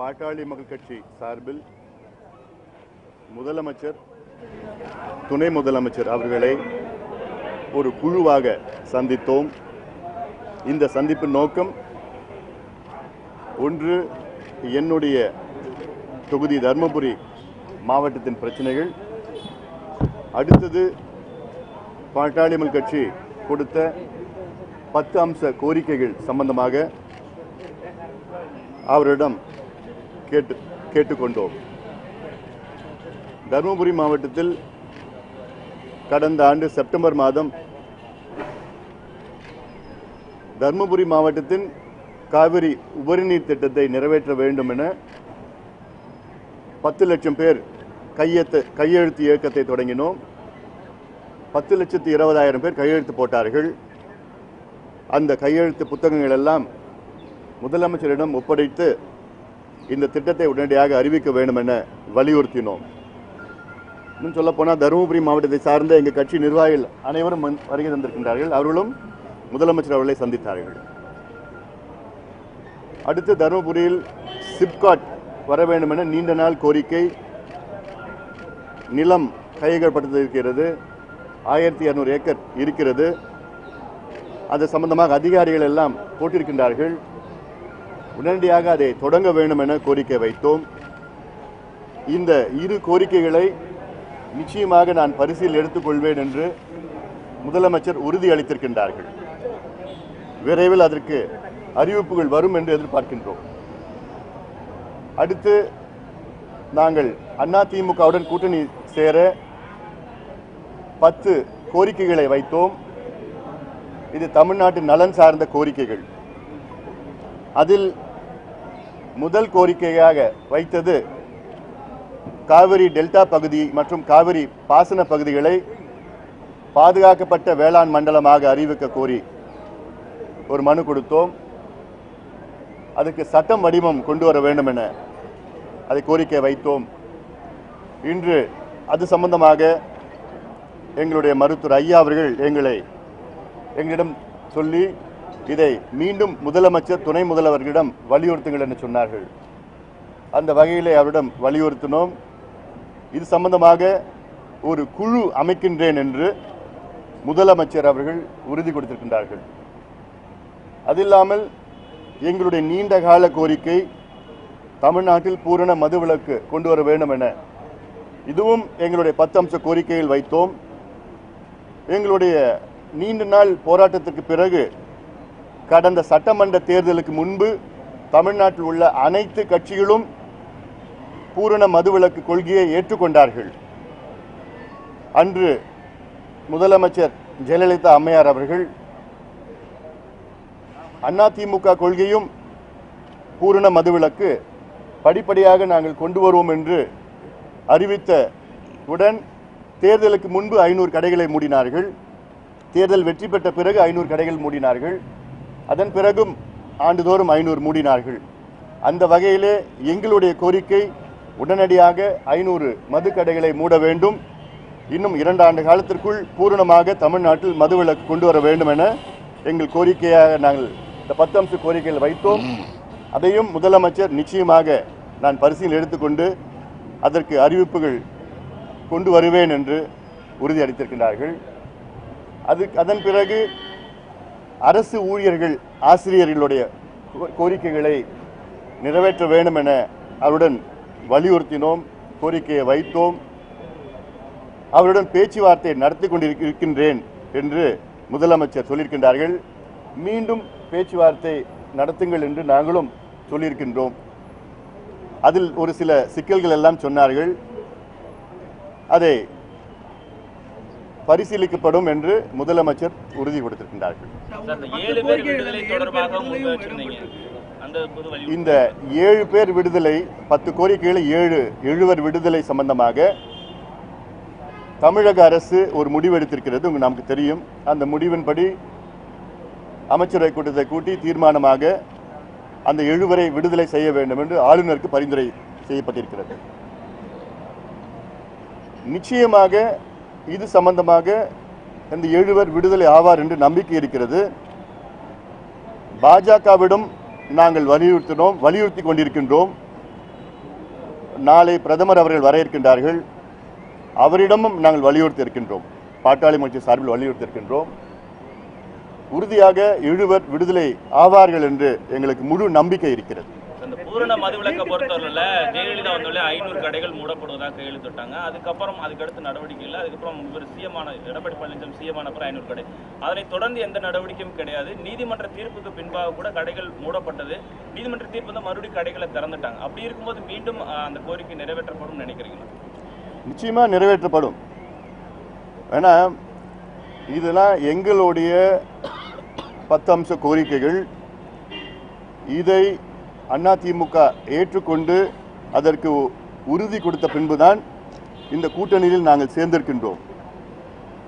பாட்டாளி மக்கள் கட்சி சார்பில் முதலமைச்சர் துணை முதலமைச்சர் அவர்களை ஒரு குழுவாக சந்தித்தோம். இந்த சந்திப்பின் நோக்கம் ஒன்று என்னுடைய தொகுதி தருமபுரி மாவட்டத்தின் பிரச்சனைகள். அடுத்தது பாட்டாளிமல் கட்சி கொடுத்த பத்து அம்ச கோரிக்கைகள் சம்பந்தமாக அவரிடம் கேட்டு கேட்டுக்கொண்டோம். தருமபுரி மாவட்டத்தில் கடந்த ஆண்டு செப்டம்பர் மாதம் தருமபுரி மாவட்டத்தின் காவிரி உபரிநீர் திட்டத்தை நிறைவேற்ற வேண்டும் என பத்து லட்சம் பேர் கையெழுத்து கையெழுத்து இயக்கத்தை தொடங்கினோம். பத்து லட்சத்து இருபதாயிரம் பேர் கையெழுத்து போட்டார்கள். அந்த கையெழுத்து புத்தகங்கள் எல்லாம் முதலமைச்சரிடம் ஒப்படைத்து இந்த திட்டத்தை உடனடியாக அறிவிக்க வேண்டும் என வலியுறுத்தினோம். இன்னும் சொல்ல போனால் தருமபுரி மாவட்டத்தை சார்ந்த எங்கள் கட்சி நிர்வாகிகள் அனைவரும் வருகை தந்திருக்கின்றார்கள். அவர்களும் முதலமைச்சர் அவர்களை சந்தித்தார்கள். அடுத்து தருமபுரியில் சிப்காட் வர வேண்டும் என நீண்ட நாள் கோரிக்கை நிலம் கையகப்படுத்தியிருக்கிறது ஆயிரத்தி இரநூறு ஏக்கர் இருக்கிறது. அது சம்பந்தமாக அதிகாரிகள் எல்லாம் போட்டிருக்கின்றார்கள். உடனடியாக அதை தொடங்க வேண்டும் என கோரிக்கை வைத்தோம். இந்த இரு கோரிக்கைகளை நிச்சயமாக நான் பரிசீல் எடுத்துக்கொள்வேன் என்று முதலமைச்சர் உறுதி அளித்திருக்கின்றார்கள் விரைவில் அதற்கு அறிவிப்புகள் வரும் என்று எதிர்பார்க்கின்றோம். அடுத்து நாங்கள் அதிமுகவுடன் கூட்டணி சேர பத்து கோரிக்கைகளை வைத்தோம். இது தமிழ்நாட்டின் நலன் சார்ந்த கோரிக்கைகள். அதில் முதல் கோரிக்கையாக வைத்தது காவிரி டெல்டா பகுதி மற்றும் காவிரி பாசன பகுதிகளை பாதுகாக்கப்பட்ட வேளாண் மண்டலமாக அறிவிக்க கோரி ஒரு மனு கொடுத்தோம். அதுக்கு சட்டம் வடிவம் கொண்டு வர வேண்டும் என அதை கோரிக்கை வைத்தோம். இன்று அது சம்பந்தமாக எங்களுடைய மருத்துவர் ஐயா அவர்கள் எங்களை எங்களிடம் சொல்லி இதை மீண்டும் முதலமைச்சர் துணை முதல்வர்களிடம் வலியுறுத்துங்கள் என்று சொன்னார்கள். அந்த வகையிலே அவரிடம் வலியுறுத்தினோம். இது சம்பந்தமாக ஒரு குழு அமைக்கின்றேன் என்று முதலமைச்சர் அவர்கள் உறுதி கொடுத்திருக்கின்றார்கள். அது இல்லாமல் எங்களுடைய நீண்ட கால கோரிக்கை தமிழ்நாட்டில் பூரண மதுவிலக்கு கொண்டு வர வேண்டும் என இதுவும் எங்களுடைய பத்து அம்ச கோரிக்கையில் வைத்தோம். எங்களுடைய நீண்ட நாள் போராட்டத்திற்கு பிறகு கடந்த சட்டமன்ற தேர்தலுக்கு முன்பு தமிழ்நாட்டில் உள்ள அனைத்து கட்சிகளும் பூரண மதுவிலக்கு கொள்கையை ஏற்றுக்கொண்டார்கள். அன்று முதலமைச்சர் ஜெயலலிதா அம்மையார் அவர்கள் அதிமுக கொள்கையும் பூரண மதுவிலக்கு படிப்படியாக நாங்கள் கொண்டு வருவோம் என்று அறிவித்த உடன் தேர்தலுக்கு முன்பு ஐநூறு கடைகளை மூடினார்கள். தேர்தல் வெற்றி பெற்ற பிறகு ஐநூறு கடைகள் மூடினார்கள். அதன் பிறகும் ஆண்டுதோறும் ஐநூறு மூடினார்கள். அந்த வகையிலே எங்களுடைய கோரிக்கை உடனடியாக ஐநூறு மதுக்கடைகளை மூட வேண்டும். இன்னும் இரண்டு ஆண்டு காலத்திற்குள் பூரணமாக தமிழ்நாட்டில் மதுவிலக்கு கொண்டு வர வேண்டும் என எங்கள் கோரிக்கையாக நாங்கள் இந்த பத்து அம்ச கோரிக்கையில் வைத்தோம். அதையும் முதலமைச்சர் நிச்சயமாக நான் பரிசீலனை எடுத்துக்கொண்டு அதற்கு அறிவிப்புகள் கொண்டு வருவேன் என்று உறுதியளித்திருக்கிறார்கள். அது அதன் பிறகு அரசு ஊழியர்கள் ஆசிரியர்களுடைய கோ- கோரிக்கைகளை நிறைவேற்ற வேண்டும் என அவருடன் வலியுறுத்தினோம் கோரிக்கையை வைத்தோம். அவருடன் பேச்சுவார்த்தை நடத்தி கொண்டிருக்கின்றேன் என்று முதலமைச்சர் சொல்லியிருக்கின்றார்கள். மீண்டும் பேச்சுவார்த்தை நடத்துங்கள் என்று நாங்களும் சொல்லியிருக்கின்றோம். அதில் ஒரு சில சிக்கல்கள் எல்லாம் சொன்னார்கள். அதை பரிசீலிக்கப்படும் என்று முதலமைச்சர் உறுதி கொடுத்திருக்கின்றார்கள் சார், இந்த ஏழு பேர் விடுதலை தொடர்பாக முன் வச்சிருந்தீங்க அந்த பொது வழி இந்த ஏழு பேர் விடுதலை பத்து கோரிக்கைகள் ஏழு எழுவர் விடுதலை சம்பந்தமாக தமிழக அரசு ஒரு முடிவு எடுத்திருக்கிறது. உங்களுக்கு நமக்கு தெரியும். அந்த முடிவின்படி அமைச்சரவை கூட்டத்தை கூட்டி தீர்மானமாக அந்த எழுவரை விடுதலை செய்ய வேண்டும் என்று ஆளுநருக்கு பரிந்துரை செய்யப்பட்டிருக்கிறது. நிச்சயமாக இது சம்பந்தமாக இந்த எழுவர் விடுதலை ஆவார் என்று நம்பிக்கை இருக்கிறது. பாஜகவிடம் நாங்கள் வலியுறுத்தினோம் வலியுறுத்தி கொண்டிருக்கின்றோம். நாளை பிரதமர் அவர்கள் வர இருக்கின்றார்கள் அவரிடமும் நாங்கள் வலியுறுத்தி இருக்கின்றோம். பாட்டாளி மக்கள் சார்பில் வலியுறுத்தி இருக்கின்றோம். உறுதியாக எழுவர் விடுதலை ஆவார்கள் என்று எங்களுக்கு முழு நம்பிக்கை இருக்கிறது. பூரண மதுவிலக்கை பொறுத்தவரையில ஜெயலலிதா வந்தவரை ஐநூறு கடைகள் மூடப்படுவதாக கையெழுத்து விட்டாங்க அதுக்கப்புறம் அதுக்கடுத்து நடவடிக்கை இல்லை. அதுக்கப்புறம் இவர் சிஎமான எடப்பாடி பழனிசாமி சிஎமான அப்புறம் ஐநூறு கடை. அதனை தொடர்ந்து எந்த நடவடிக்கையும் கிடையாது. நீதிமன்ற தீர்ப்புக்கு பின்பாக கூட கடைகள் மூடப்பட்டது. நீதிமன்ற தீர்ப்பு வந்து மறுபடியும் கடைகளை திறந்துட்டாங்க. அப்படி இருக்கும்போது மீண்டும் அந்த கோரிக்கை நிறைவேற்றப்படும் நினைக்கிறீங்களா? நிச்சயமாக நிறைவேற்றப்படும். ஏன்னா இதெல்லாம் எங்களுடைய பத்து அம்ச கோரிக்கைகள். இதை அதிமுக ஏற்றுக்கொண்டு அதற்கு உறுதி கொடுத்த பின்புதான் இந்த கூட்டணியில் நாங்கள் சேர்ந்திருக்கின்றோம்.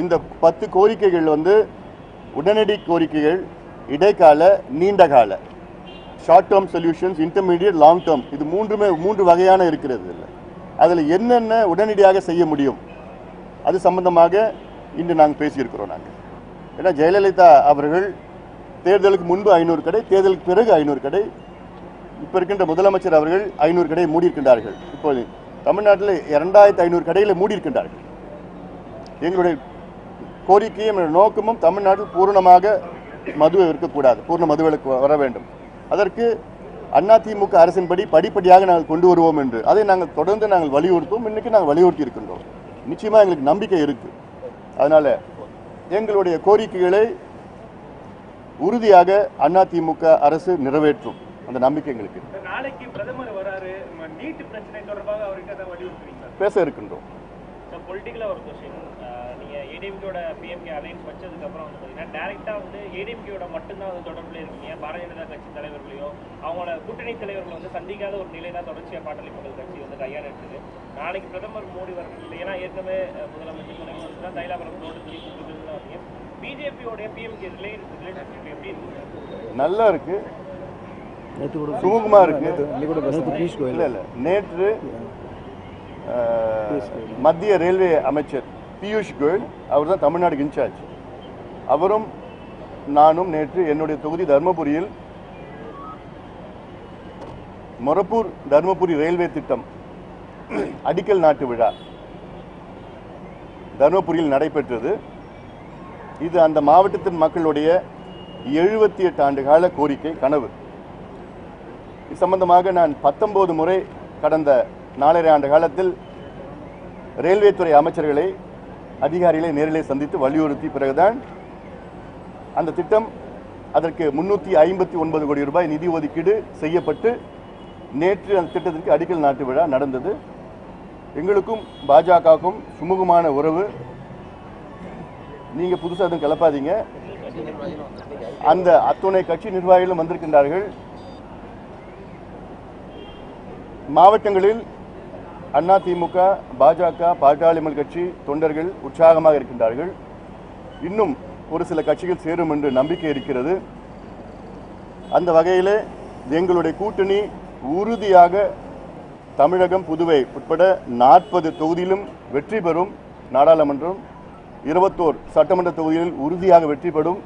இந்த பத்து கோரிக்கைகள் வந்து உடனடி கோரிக்கைகள் இடைக்கால நீண்ட கால short term solutions intermediate long term இது மூன்றுமே மூன்று வகையான இருக்கிறது இல்லை அதில் என்னென்ன உடனடியாக செய்ய முடியும்? அது சம்பந்தமாக இன்று நாங்கள் பேசியிருக்கிறோம் நாங்கள் ஏன்னா ஜெயலலிதா அவர்கள் தேர்தலுக்கு முன்பு ஐநூறு கடை தேர்தலுக்கு பிறகு ஐநூறு கடை. இப்போ இருக்கின்ற முதலமைச்சர் அவர்கள் ஐநூறு கடை மூடியிருக்கின்றார்கள். இப்போது தமிழ்நாட்டில் இரண்டாயிரத்தி ஐநூறு கடைகளை மூடியிருக்கின்றார்கள். எங்களுடைய கோரிக்கையும் நோக்கமும் தமிழ்நாட்டில் பூரணமாக மது இருக்கக்கூடாது பூர்ண மதுவிலக்கு வர வேண்டும். அதற்கு அதிமுக அரசின்படி படிப்படியாக நாங்கள் கொண்டு வருவோம் என்று. அதை நாங்கள் தொடர்ந்து நாங்கள் வலியுறுத்துவோம். இன்னைக்கு நாங்கள் வலியுறுத்தி இருக்கின்றோம் நிச்சயமாக எங்களுக்கு நம்பிக்கை இருக்கு. அதனால எங்களுடைய கோரிக்கைகளை உறுதியாக அதிமுக அரசு நிறைவேற்றும். அந்த நம்பிக்கை எங்களுக்கு. நாளைக்கு பிரதமர் வராரு நீட் பிரச்சனை தொடர்பாக அவர்கிட்ட ஏதாவது வலியுறுத்துறீங்களா? பேச இருக்கின்றோம். பொலிட்டிக்கலாக ஒரு கொஸ்டின் நீங்கள் ஏடிஎம்கேயோட பிஎம்கே அலைன்ஸ் வச்சதுக்கப்புறம் வந்து பார்த்தீங்கன்னா டேரெக்டாக வந்து ஏடிஎம்கேயோட மட்டும்தான் வந்து தொடர்பில் இருக்கீங்க. பாரதிய ஜனதா கட்சி தலைவர்களையோ அவங்களோட கூட்டணி தலைவர்களை வந்து சந்திக்காத ஒரு நிலை தான் தொடர்ச்சியாக பாட்டாளி மக்கள் கட்சி வந்து கையாளிருக்கு நாளைக்கு பிரதமர் மோடி வரணும் ஏன்னா ஏற்கனவே முதலமைச்சர் துணை தைலாபுரம் ரோடு பிஜேபியோடைய பிஎம்கே ரிலேஷன்ஷிப் எப்படி இருக்கு? நல்லா இருக்கு. சுமூகமா இருக்கு. இல்ல இல்ல. நேற்று மத்திய ரயில்வே அமைச்சர் பியூஷ் கோயல் அவர் தான் தமிழ்நாடுக்கு இன்சார்ஜ். அவரும் நானும் நேற்று என்னுடைய தொகுதி தர்மபுரியில் மொரப்பூர் தர்மபுரி ரயில்வே திட்டம் அடிக்கல் நாட்டு விழா தர்மபுரியில் நடைபெற்றது. இது அந்த மாவட்டத்தின் மக்களுடைய எழுபத்தி எட்டு ஆண்டு கால கோரிக்கை கனவு. இது சம்பந்தமாக நான் பத்தொன்பது முறை கடந்த நாலரை ஆண்டு காலத்தில் ரயில்வே துறை அமைச்சர்களை அதிகாரிகளை நேரிலே சந்தித்து வலியுறுத்தி பிறகுதான் அந்த திட்டம் அதற்கு முன்னூற்றி ஐம்பத்தி ஒன்பது கோடி ரூபாய் நிதி ஒதுக்கீடு செய்யப்பட்டு நேற்று அந்த திட்டத்திற்கு அடிக்கல் நாட்டு விழா நடந்தது. எங்களுக்கும் பாஜகவுக்கும் சுமூகமான உறவு. நீங்கள் புதுசாக எதுவும் கிளப்பாதீங்க. அந்த அத்துணை கட்சி நிர்வாகிகளும் வந்திருக்கின்றார்கள். மாவட்டங்களில் அதிமுக பாஜக பாட்டாளிமல் கட்சி தொண்டர்கள் உற்சாகமாக இருக்கின்றார்கள். இன்னும் ஒரு சில கட்சிகள் சேரும் என்று நம்பிக்கை இருக்கிறது. அந்த வகையிலே எங்களுடைய கூட்டணி உறுதியாக தமிழகம் புதுவை உட்பட நாற்பது தொகுதியிலும் வெற்றி பெறும் நாடாளுமன்றம் இருபத்தோர் சட்டமன்ற தொகுதிகளில் உறுதியாக வெற்றி பெறும்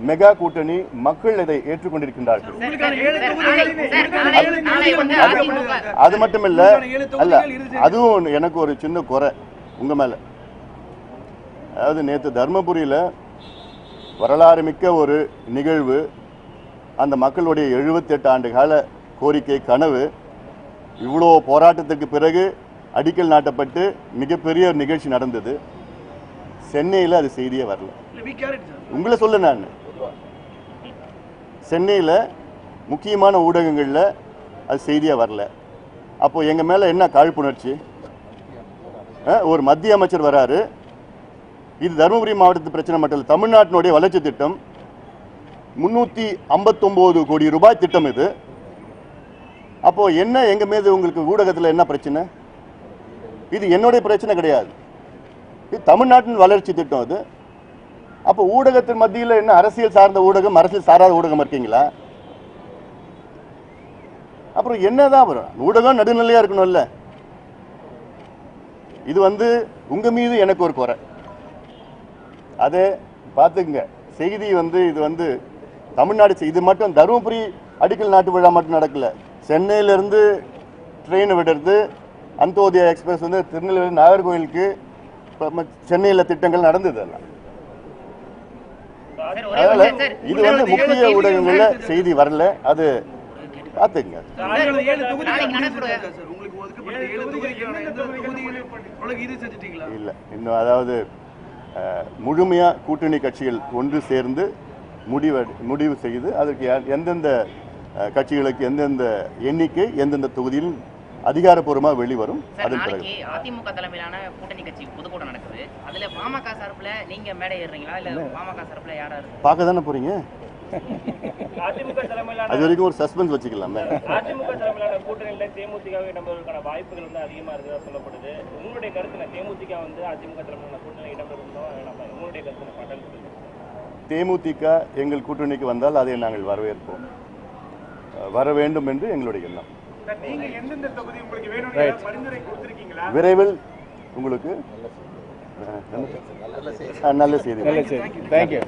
மெகா கூட்டணி மக்கள் இதை ஏற்றுக்கொண்டிருக்கின்றார்கள் அது மட்டும் இல்ல அல்ல. அதுவும் எனக்கு ஒரு சின்ன குறை உங்க மேல அதாவது நேற்று தர்மபுரியில வரலாறு மிக்க ஒரு நிகழ்வு அந்த மக்களுடைய 78 ஆண்டு கால கோரிக்கை கனவு இவ்வளோ போராட்டத்துக்கு பிறகு அடிக்கல் நாட்டப்பட்டு மிகப்பெரிய ஒரு நிகழ்ச்சி நடந்தது சென்னையில் அது செய்தியே வரல. உங்களை சொல்ல நான் சென்னையில் முக்கியமான ஊடகங்களில் அது செய்தியாக வரல. அப்போது எங்கள் மேலே என்ன காழ்ப்புணர்ச்சி? ஒரு மத்திய அமைச்சர் வராரு. இது தருமபுரி மாவட்டத்து பிரச்சனை மட்டும் இல்லை தமிழ்நாட்டினுடைய வளர்ச்சி திட்டம். முன்னூற்றி ஐம்பத்தொம்போது கோடி ரூபாய் திட்டம் இது. அப்போது என்ன எங்கள் மீது உங்களுக்கு ஊடகத்தில் என்ன பிரச்சனை? இது என்னுடைய பிரச்சனை கிடையாது. இது தமிழ்நாட்டின் வளர்ச்சி திட்டம் அது. அப்போ ஊடகத்தின் மத்தியில் என்ன அரசியல் சார்ந்த ஊடகம் அரசியல் சாராத ஊடகம் இருக்கீங்களா? அப்புறம் என்னதான் வரும்? ஊடகம் நடுநிலையா இருக்கணும்ல. இது வந்து உங்க மீது எனக்கு ஒரு குறை. அது பார்த்துக்குங்க. செய்தி வந்து இது வந்து தமிழ்நாடு இது மட்டும் தருமபுரி அடிக்கல் நாட்டு விழா மட்டும் நடக்கல. சென்னையிலேருந்து ட்ரெயின் விடுறது அந்தோதயா எக்ஸ்பிரஸ் வந்து திருநெல்வேலி நாகர்கோவிலுக்கு சென்னையில் திட்டங்கள் நடந்தது எல்லாம் அதனால இது வந்து முக்கிய ஊடகங்கள்ல செய்தி வரல அது பார்த்துங்க இல்லை இன்னும் அதாவது அஹ், முழுமையா கூட்டணி கட்சிகள் ஒன்று சேர்ந்து முடிவு முடிவு செய்து அதற்கு எந்தெந்த கட்சிகளுக்கு எந்தெந்த எண்ணிக்கை எந்தெந்த தொகுதியில் அதிகாரப்பூர்வமாக வெளிவரும். அதன் பிறகு. அதிமுக தலைமையிலான கூட்டணி கட்சி பொதுக்கூட்டம் நடக்குது. அதுல பாமக சார்புல நீங்க மேடை ஏறுறீங்களா? இல்ல பாமக சார்புல யாரா இருக்கு பார்க்க தானே போறீங்க? அதிமுக தலைமையிலான அது வரைக்கும் ஒரு சஸ்பென்ஸ் வச்சுக்கலாமே. அதிமுக தலைமையிலான கூட்டணியில தேமுதிக இடம்பெறுவதற்கான வாய்ப்புகள் வந்து அதிகமா இருக்கிறதா சொல்லப்படுது. உங்களுடைய கருத்து என்ன? தேமுதிக வந்து அதிமுக தலைமையிலான கூட்டணியில் இடம்பெறுவதோ வேணாமா? உங்களுடைய கருத்து என்ன? பாட்டாளி மக்கள் கட்சி. தேமுதிக எங்கள் கூட்டணிக்கு வந்தால் அதை நாங்கள் வரவேற்போம். வர வேண்டும் என்று எங்களுடைய எண்ணம். உங்களுக்கு விரைவில் உங்களுக்கு அஹ், நல்ல செய்தி. தேங்க்யூ